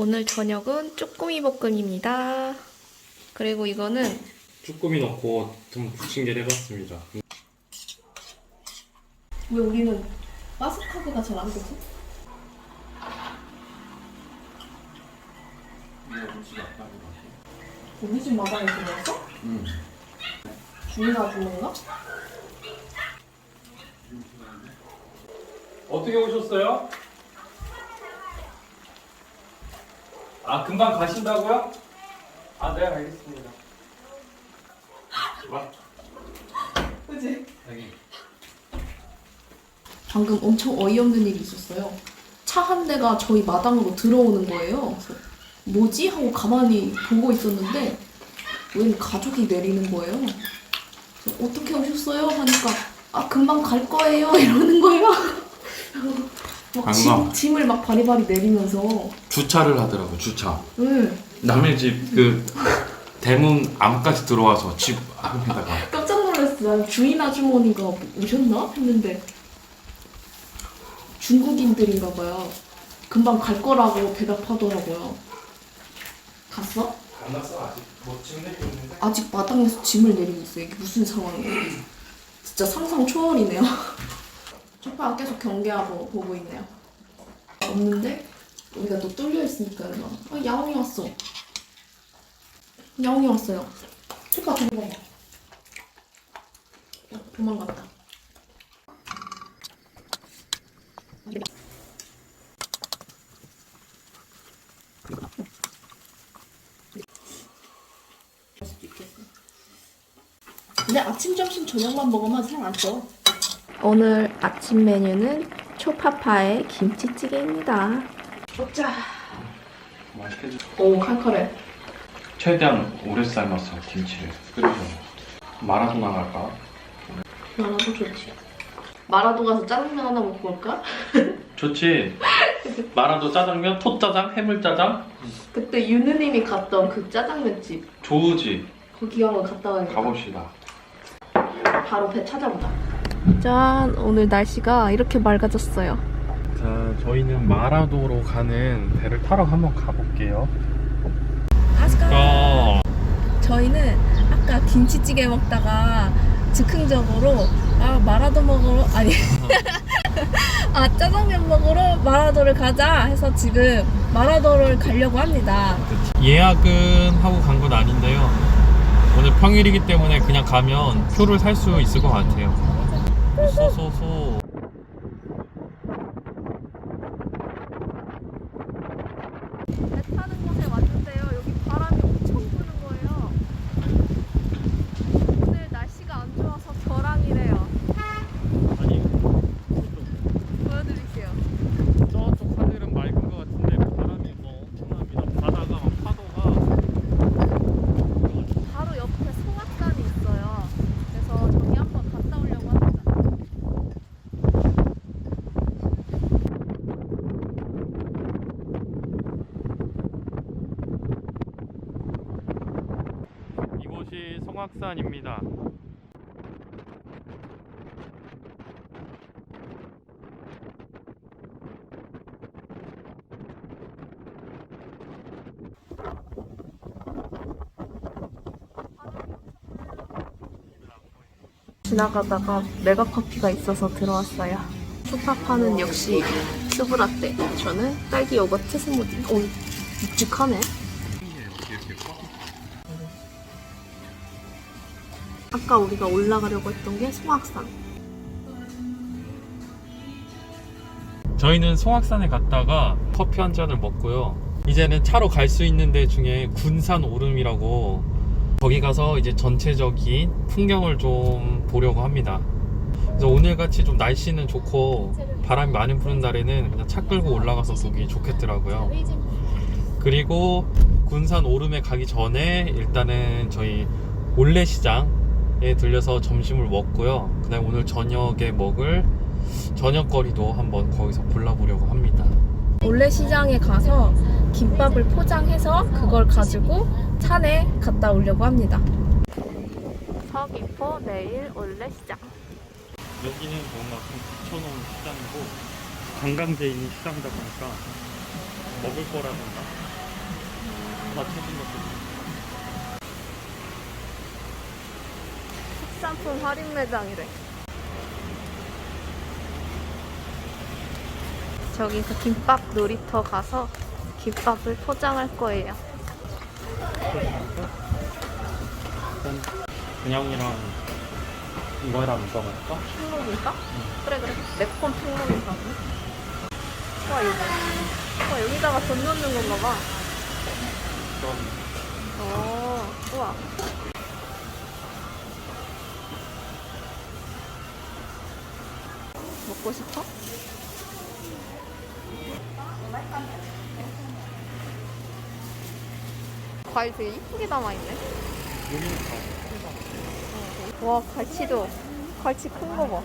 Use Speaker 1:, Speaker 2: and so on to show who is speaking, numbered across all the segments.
Speaker 1: 오늘 저녁은 쭈꾸미 볶음입니다. 그리고 이거는
Speaker 2: 쭈꾸미 넣고 좀 부침개를 해봤습니다.
Speaker 1: 왜 우리는 바삭하게가 잘 안 되지? 우리 집 마당에 들어왔어?
Speaker 2: 응.
Speaker 1: 주인아 주인가?
Speaker 2: 어떻게 오셨어요? 아 금방 가신다고요? 아 네 알겠습니다. 와
Speaker 1: 그지?
Speaker 2: 여기.
Speaker 1: 방금 엄청 어이없는 일이 있었어요. 차 한 대가 저희 마당으로 들어오는 거예요. 그래서 뭐지? 하고 가만히 보고 있었는데 웬 가족이 내리는 거예요. 그래서 어떻게 오셨어요? 하니까 아 금방 갈 거예요 이러는 거예요. 막 짐,
Speaker 2: 방금.
Speaker 1: 짐을 막 바리바리 내리면서
Speaker 2: 주차를 하더라고 주차.
Speaker 1: 네.
Speaker 2: 남의 집 그 대문 암까지 들어와서 집 앞에다가
Speaker 1: 깜짝 놀랐어요. 주인 아주머니가 오셨나 했는데 중국인들인가 봐요. 금방 갈 거라고 대답하더라고요. 갔어?
Speaker 2: 안 났어 아직 뭐짐 내고 있는데.
Speaker 1: 아직 마당에서 짐을 내리고 있어요. 이게 무슨 상황이에요? 진짜 상상 초월이네요. 첫파가 계속 경계하고 보고 있네요. 없는데 우리가 또 뚫려 있으니까 막 아, 야옹이 왔어. 야옹이 왔어요. 첫파 도망가. 어, 도망갔다. 근데 아침, 점심, 저녁만 먹으면 살 안 쪄. 오늘 아침 메뉴는 초파파의 김치찌개입니다. 먹자.
Speaker 2: 맛있게
Speaker 1: 오, 칼칼해.
Speaker 2: 최대한 오래 삶아서 김치를 끓여서 마라도 나 갈까?
Speaker 1: 마라도 좋지. 마라도 가서 짜장면 하나 먹고 올까?
Speaker 2: 좋지. 마라도 짜장면, 톳짜장, 해물짜장
Speaker 1: 그때 유느님이 갔던 그 짜장면 집.
Speaker 2: 좋으지.
Speaker 1: 거기 한번 갔다 와야겠다.
Speaker 2: 가봅시다.
Speaker 1: 바로 배 찾아보자. 짠, 오늘 날씨가 이렇게 맑아졌어요.
Speaker 2: 자, 저희는 마라도로 가는 배를 타러 한번 가볼게요.
Speaker 1: 아스카.
Speaker 2: 어,
Speaker 1: 저희는 아까 김치찌개 먹다가 즉흥적으로 아 마라도 먹으러 아니 아 짜장면 먹으러 마라도를 가자 해서 지금 마라도를 가려고 합니다.
Speaker 2: 예약은 하고 간 건 아닌데요. 오늘 평일이기 때문에 그냥 가면 표를 살 수 있을 것 같아요. 소소소.
Speaker 1: 배 타는 곳에 왔는데요. 여기 바람이 엄청 부는 거예요. 오늘 날씨가 안 좋아서 저랑이래요.
Speaker 2: 아니,
Speaker 1: 보여드릴게요.
Speaker 2: 저쪽 하늘은 맑은 것 같은데 바람이 뭐 엄청납니다. 바다가 막 파도가
Speaker 1: 바로 옆에 송악산이 있어요. 그래서 저기 한번 갔다 오려고 합니다.
Speaker 2: 이곳이 송악산입니다.
Speaker 1: 지나가다가 메가커피가 있어서 들어왔어요. 초파파는 역시 스브라떼. 저는 딸기 요거트 스무디. 오, 묵직하네. 아까 우리가 올라가려고 했던 게 송악산.
Speaker 2: 저희는 송악산에 갔다가 커피 한 잔을 먹고요. 이제는 차로 갈 수 있는 데 중에 군산 오름이라고 거기 가서 이제 전체적인 풍경을 좀 보려고 합니다. 그래서 오늘 같이 좀 날씨는 좋고 바람이 많이 부는 날에는 그냥 차 끌고 올라가서 보기 좋겠더라고요. 그리고 군산 오름에 가기 전에 일단은 저희 올레시장 에 들려서 점심을 먹고요. 그다음 오늘 저녁에 먹을 저녁거리도 한번 거기서 골라보려고 합니다.
Speaker 1: 올레 시장에 가서 김밥을 포장해서 그걸 가지고 산에 갔다 오려고 합니다. 서귀포 내일 올레 시장.
Speaker 2: 여기는 뭔가 좀 붙여놓은 시장이고 관광지에 있는 시장이다 보니까
Speaker 3: 먹을 거라든가 맞춰진 것들
Speaker 4: 특산품 할인 매장이래. 저기서 김밥 놀이터 가서 김밥을 포장할 거예요.
Speaker 3: 그냥이랑 이거랑 이거 먹을까?
Speaker 4: 핑록인가? 그래 그래. 매콤 보네. 와 이거. 와 여기다가 돈 넣는 건가 봐. 어, 우와. 먹고 싶어? 과일 되게 이쁘게 담아있네.
Speaker 3: 다
Speaker 4: 와, 갈치도. 갈치 큰 거 봐.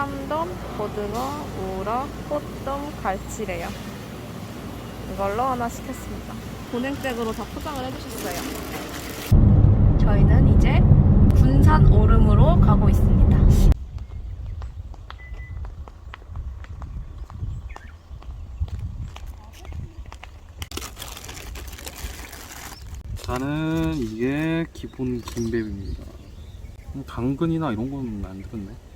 Speaker 4: 참돔, 고등어, 우럭, 꽃돔, 갈치래요. 이걸로 하나 시켰습니다. 보냉백으로 다 포장을 해주셨어요. 저희는 이제 군산 오름으로 가고 있습니다.
Speaker 3: 나는 이게 기본 김밥입니다. 당근이나 이런 건 안 들었네.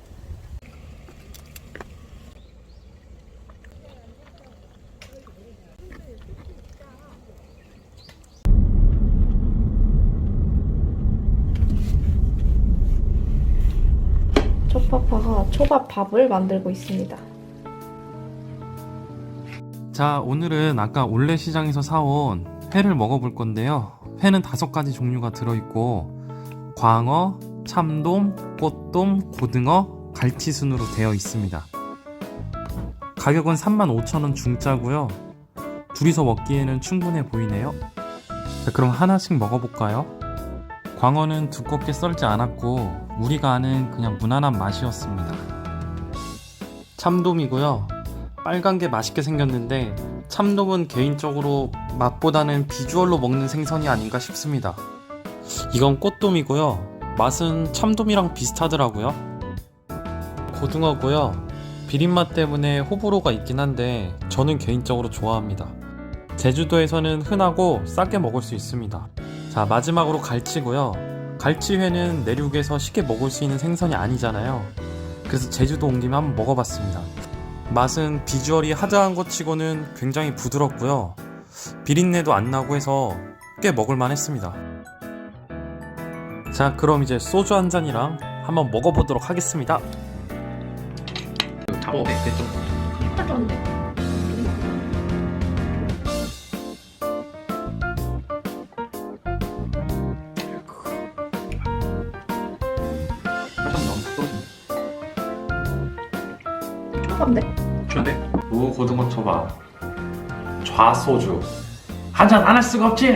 Speaker 4: 초밥밥을 만들고 있습니다.
Speaker 3: 자, 오늘은 아까 올레 시장에서 사온 회를 먹어볼 건데요. 회는 다섯 가지 종류가 들어있고 광어, 참돔, 꽃돔, 고등어, 갈치 순으로 되어 있습니다. 가격은 35,000원 중짜고요. 둘이서 먹기에는 충분해 보이네요. 자, 그럼 하나씩 먹어볼까요? 광어는 두껍게 썰지 않았고 우리가 아는 그냥 무난한 맛이었습니다. 참돔이고요. 빨간 게 맛있게 생겼는데 참돔은 개인적으로 맛보다는 비주얼로 먹는 생선이 아닌가 싶습니다. 이건 꽃돔이고요. 맛은 참돔이랑 비슷하더라고요. 고등어고요. 비린맛 때문에 호불호가 있긴 한데 저는 개인적으로 좋아합니다. 제주도에서는 흔하고 싸게 먹을 수 있습니다. 자, 마지막으로 갈치고요. 갈치회는 내륙에서 쉽게 먹을 수 있는 생선이 아니잖아요. 그래서 제주도 온 김에 한번 먹어봤습니다. 맛은 비주얼이 하드한 것 치고는 굉장히 부드럽고요. 비린내도 안 나고 해서 꽤 먹을만 했습니다. 자, 그럼 이제 소주 한 잔이랑 한번 먹어보도록 하겠습니다.
Speaker 2: 다 됐죠? 또
Speaker 4: 초밥인데?
Speaker 2: 좋은데? 오 고등어 초밥 좌소주 한 잔 안 할 수가 없지?